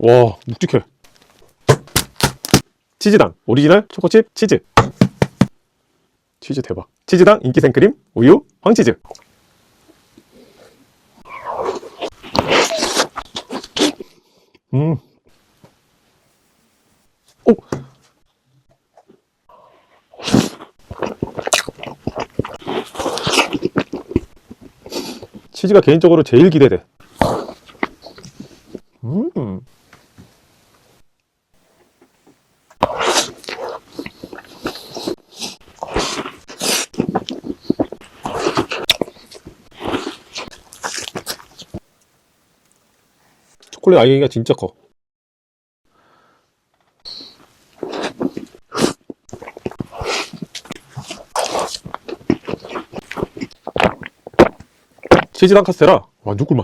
와 묵직해 치즈당 오리지널 초코칩 치즈 치즈 대박 치즈당 인기 생크림 우유 황치즈 음. 오. 치즈가 개인적으로 제일 기대돼. 음. 초콜릿 아이가 진짜 커. 치즈당 카스테라 완전 꿀맛.